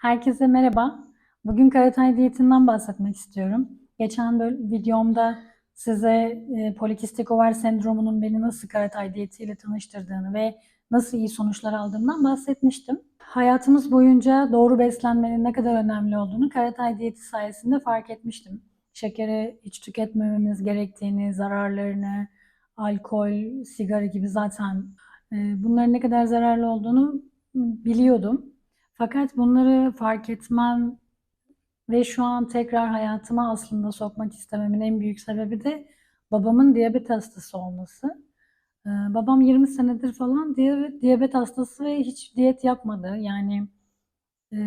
Herkese merhaba. Bugün Karatay diyetinden bahsetmek istiyorum. Geçen böl- videomda size e, polikistik over sendromunun beni nasıl Karatay diyetiyle tanıştırdığını ve nasıl iyi sonuçlar aldığımdan bahsetmiştim. Hayatımız boyunca doğru beslenmenin ne kadar önemli olduğunu Karatay diyeti sayesinde fark etmiştim. Şekeri hiç tüketmememiz gerektiğini, zararlarını, alkol, sigara gibi zaten e, bunların ne kadar zararlı olduğunu biliyordum. Fakat bunları fark etmem ve şu an tekrar hayatıma aslında sokmak istememin en büyük sebebi de babamın diyabet hastası olması. Ee, babam 20 senedir falan diyabet, hastası ve hiç diyet yapmadı. Yani e,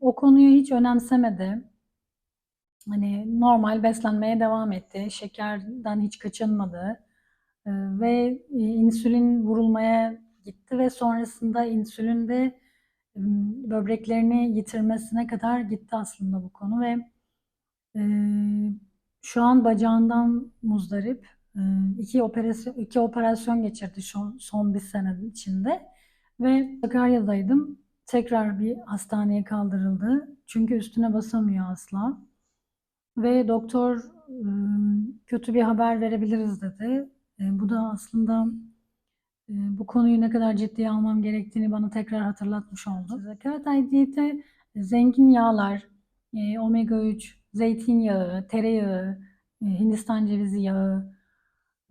o konuyu hiç önemsemedi. Hani normal beslenmeye devam etti. Şekerden hiç kaçınmadı. Ee, ve e, insülin vurulmaya gitti ve sonrasında insülin de böbreklerini yitirmesine kadar gitti aslında bu konu ve e, şu an bacağından muzdarip. E, iki operasyon iki operasyon geçirdi şu son bir sene içinde ve Sakarya'daydım. Tekrar bir hastaneye kaldırıldı. Çünkü üstüne basamıyor asla. Ve doktor ım, kötü bir haber verebiliriz dedi. E, bu da aslında e, bu konuyu ne kadar ciddiye almam gerektiğini bana tekrar hatırlatmış oldu. Karatay diyeti zengin yağlar, omega 3, zeytinyağı, tereyağı, Hindistan cevizi yağı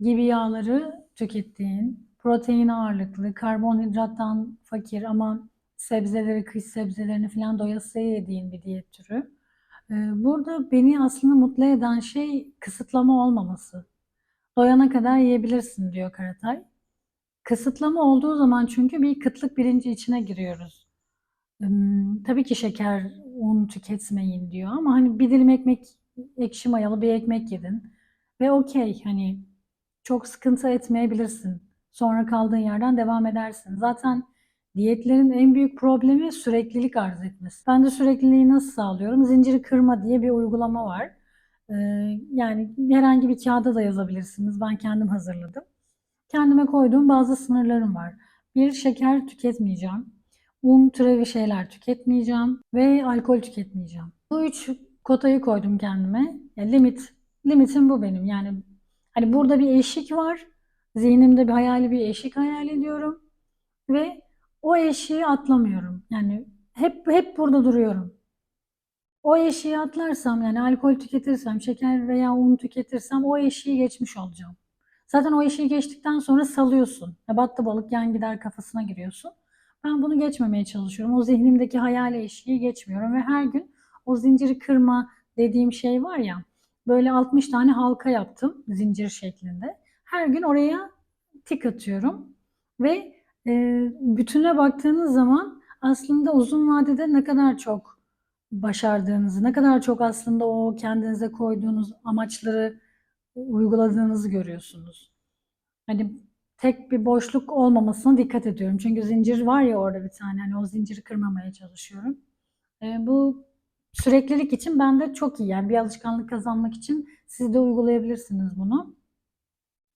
gibi yağları tükettiğin, protein ağırlıklı, karbonhidrattan fakir ama sebzeleri, kış sebzelerini falan doyasıya yediğin bir diyet türü. Burada beni aslında mutlu eden şey kısıtlama olmaması. Doyana kadar yiyebilirsin diyor Karatay. Kısıtlama olduğu zaman çünkü bir kıtlık bilinci içine giriyoruz. Tabii ki şeker, un tüketmeyin diyor ama hani bir dilim ekmek, ekşi mayalı bir ekmek yedin ve okey hani çok sıkıntı etmeyebilirsin. Sonra kaldığın yerden devam edersin. Zaten diyetlerin en büyük problemi süreklilik arz etmesi. Ben de sürekliliği nasıl sağlıyorum? Zinciri kırma diye bir uygulama var. Yani herhangi bir kağıda da yazabilirsiniz. Ben kendim hazırladım. Kendime koyduğum bazı sınırlarım var. Bir, şeker tüketmeyeceğim. Un türevi şeyler tüketmeyeceğim. Ve alkol tüketmeyeceğim. Bu üç kotayı koydum kendime. Yani limit. Limitim bu benim. Yani hani burada bir eşik var. Zihnimde bir hayali bir eşik hayal ediyorum. Ve o eşiği atlamıyorum. Yani hep hep burada duruyorum. O eşiği atlarsam yani alkol tüketirsem, şeker veya un tüketirsem o eşiği geçmiş olacağım. Zaten o eşiği geçtikten sonra salıyorsun. Ya battı balık yan gider kafasına giriyorsun. Ben bunu geçmemeye çalışıyorum. O zihnimdeki hayal eşiği geçmiyorum ve her gün o zinciri kırma dediğim şey var ya böyle 60 tane halka yaptım zincir şeklinde. Her gün oraya tik atıyorum ve e, bütüne baktığınız zaman aslında uzun vadede ne kadar çok başardığınızı, ne kadar çok aslında o kendinize koyduğunuz amaçları uyguladığınızı görüyorsunuz. Hani tek bir boşluk olmamasına dikkat ediyorum. Çünkü zincir var ya orada bir tane. Hani o zinciri kırmamaya çalışıyorum. E, bu süreklilik için bende çok iyi. Yani bir alışkanlık kazanmak için siz de uygulayabilirsiniz bunu.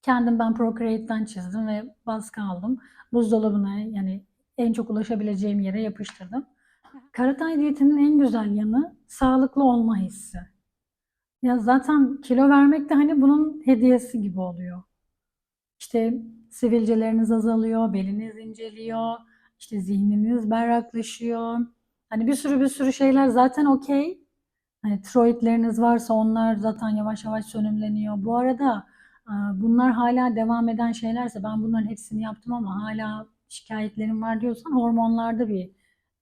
Kendim ben Procreate'den çizdim ve baskı aldım. Buzdolabına yani en çok ulaşabileceğim yere yapıştırdım. Karatay diyetinin en güzel yanı sağlıklı olma hissi. Ya zaten kilo vermek de hani bunun hediyesi gibi oluyor. İşte sivilceleriniz azalıyor, beliniz inceliyor, işte zihniniz berraklaşıyor. Hani bir sürü bir sürü şeyler zaten okey. Hani tiroidleriniz varsa onlar zaten yavaş yavaş sönümleniyor. Bu arada bunlar hala devam eden şeylerse ben bunların hepsini yaptım ama hala şikayetlerim var diyorsan hormonlarda bir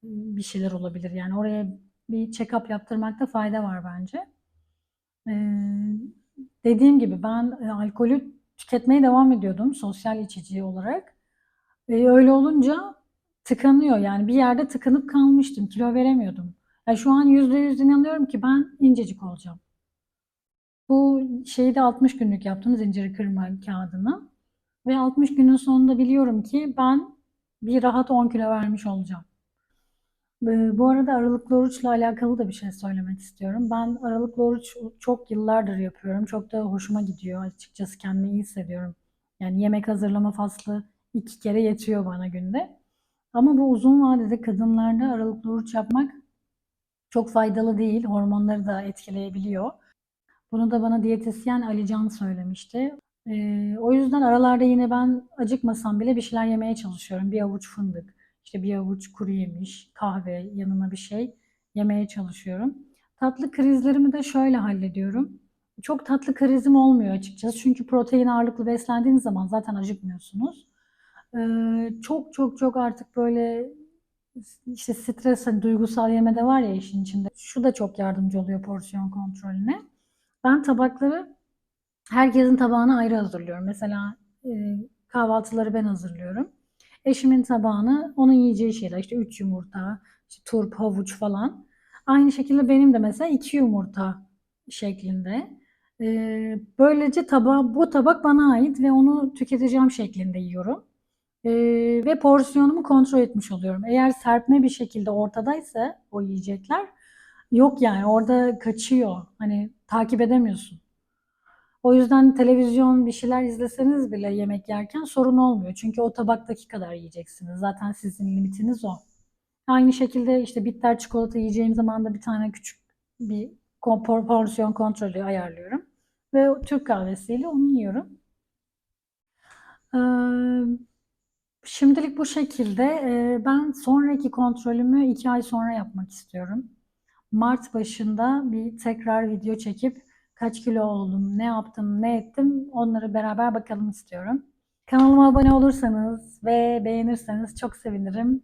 bir şeyler olabilir. Yani oraya bir check-up yaptırmakta fayda var bence. Dediğim gibi ben e, alkolü tüketmeye devam ediyordum sosyal içici olarak. Ee, öyle olunca tıkanıyor yani bir yerde tıkanıp kalmıştım. Kilo veremiyordum. Ya şu an yüzde yüz inanıyorum ki ben incecik olacağım. Bu şeyi de 60 günlük yaptım zinciri kırma kağıdını. Ve 60 günün sonunda biliyorum ki ben bir rahat 10 kilo vermiş olacağım. Bu arada aralıklı oruçla alakalı da bir şey söylemek istiyorum. Ben aralıklı oruç çok yıllardır yapıyorum. Çok da hoşuma gidiyor. Açıkçası kendimi iyi hissediyorum. Yani yemek hazırlama faslı iki kere yetiyor bana günde. Ama bu uzun vadede kadınlarda aralıklı oruç yapmak çok faydalı değil. Hormonları da etkileyebiliyor. Bunu da bana diyetisyen Alican söylemişti. Ee, o yüzden aralarda yine ben acıkmasam bile bir şeyler yemeye çalışıyorum. Bir avuç fındık, işte bir avuç kuru yemiş, kahve, yanına bir şey yemeye çalışıyorum. Tatlı krizlerimi de şöyle hallediyorum. Çok tatlı krizim olmuyor açıkçası. Çünkü protein ağırlıklı beslendiğiniz zaman zaten acıkmıyorsunuz. Ee, çok çok çok artık böyle işte stres, hani duygusal yeme de var ya işin içinde. Şu da çok yardımcı oluyor porsiyon kontrolüne. Ben tabakları herkesin tabağını ayrı hazırlıyorum. Mesela e, kahvaltıları ben hazırlıyorum. Eşimin tabağını onun yiyeceği şeyler işte 3 yumurta, işte turp, havuç falan. Aynı şekilde benim de mesela 2 yumurta şeklinde. E, böylece tabağı, bu tabak bana ait ve onu tüketeceğim şeklinde yiyorum. E, ve porsiyonumu kontrol etmiş oluyorum. Eğer serpme bir şekilde ortadaysa o yiyecekler yok yani orada kaçıyor. Hani takip edemiyorsun. O yüzden televizyon bir şeyler izleseniz bile yemek yerken sorun olmuyor. Çünkü o tabaktaki kadar yiyeceksiniz. Zaten sizin limitiniz o. Aynı şekilde işte bitter çikolata yiyeceğim zaman da bir tane küçük bir porsiyon kontrolü ayarlıyorum. Ve Türk kahvesiyle onu yiyorum. Ee, şimdilik bu şekilde. Ee, ben sonraki kontrolümü iki ay sonra yapmak istiyorum. Mart başında bir tekrar video çekip kaç kilo oldum, ne yaptım, ne ettim onları beraber bakalım istiyorum. Kanalıma abone olursanız ve beğenirseniz çok sevinirim.